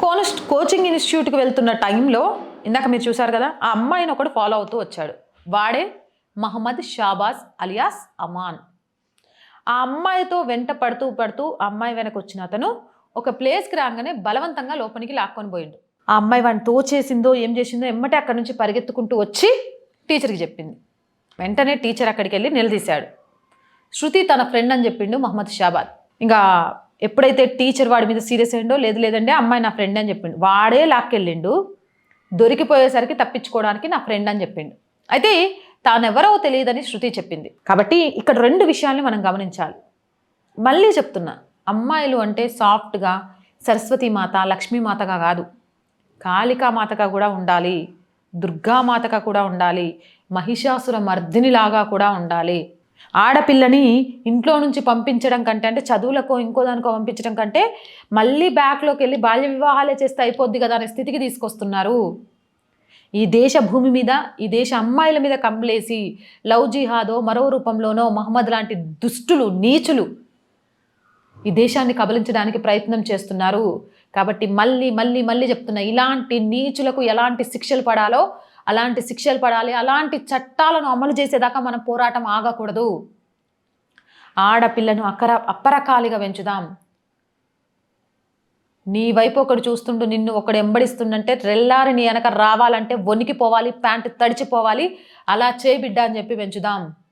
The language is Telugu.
కోనస్ కోచింగ్ ఇన్స్టిట్యూట్కి వెళ్తున్న టైంలో ఇందాక మీరు చూసారు కదా ఆ అమ్మాయిని ఒకడు ఫాలో అవుతూ వచ్చాడు. వాడే మహమ్మద్ షాబాజ్ అలియాస్ అమాన్. ఆ అమ్మాయితో వెంట పడుతూ పడుతూ ఆ అమ్మాయి వెనక వచ్చిన అతను ఒక ప్లేస్కి రాగానే బలవంతంగా లోపలికి లాక్కొని పోయిండు. ఆ అమ్మాయి వాడిని తోచేసిందో ఏం చేసిందో ఎమ్మటే అక్కడి నుంచి పరిగెత్తుకుంటూ వచ్చి టీచర్కి చెప్పింది. వెంటనే టీచర్ అక్కడికి వెళ్ళి నిలదీశాడు. శృతి తన ఫ్రెండ్ అని చెప్పిండు మహమ్మద్ షాబాద్ ఇంకా ఎప్పుడైతే టీచర్ వాడి మీద సీరియస్ అయిండో లేదు లేదంటే అమ్మాయి నా ఫ్రెండ్ అని చెప్పిండు. వాడే లాక్కెళ్ళిండు. దొరికిపోయేసరికి తప్పించుకోవడానికి నా ఫ్రెండ్ అని చెప్పిండు. అయితే తానెవరో తెలియదని శృతి చెప్పింది. కాబట్టి ఇక్కడ రెండు విషయాల్ని మనం గమనించాలి. మళ్ళీ చెప్తున్నా అమ్మాయిలు అంటే సాఫ్ట్గా సరస్వతీమాత లక్ష్మీమాతగా కాదు. కాళికామాతగా కూడా ఉండాలి. దుర్గామాతగా కూడా ఉండాలి. మహిషాసుర మర్దినిలాగా కూడా ఉండాలి. ఆడపిల్లని ఇంట్లో నుంచి పంపించడం కంటే అంటే చదువులకో ఇంకో దానికో పంపించడం కంటే మళ్ళీ బ్యాక్లోకి వెళ్ళి బాల్య వివాహాలే చేస్తే అయిపోద్ది కదా అనే స్థితికి తీసుకొస్తున్నారు. ఈ దేశ భూమి మీద ఈ దేశ అమ్మాయిల మీద కంప్లేసి లవ్ జిహాదో మరో రూపంలోనో మహమ్మద్ లాంటి దుష్టులు నీచులు ఈ దేశాన్ని కబలించడానికి ప్రయత్నం చేస్తున్నారు. కాబట్టి మళ్ళీ మళ్ళీ మళ్ళీ చెప్తున్నా ఇలాంటి నీచులకు ఎలాంటి శిక్షలు పడాలో అలాంటి శిక్షలు పడాలి అలాంటి చట్టాలను అమలు చేసేదాకా మన పోరాటం ఆగకూడదు. ఆడపిల్లను అక్కర అప్పరకాలిగా పెంచుదాం. నీ వైపు ఒకడు చూస్తుండు నిన్ను ఒకడు ఎంబడిస్తుండంటే రెల్లారి నీ వెనక రావాలంటే వణికిపోవాలి ప్యాంటు తడిచిపోవాలి అలా చేయి బిడ్డ అని చెప్పి పెంచుదాం.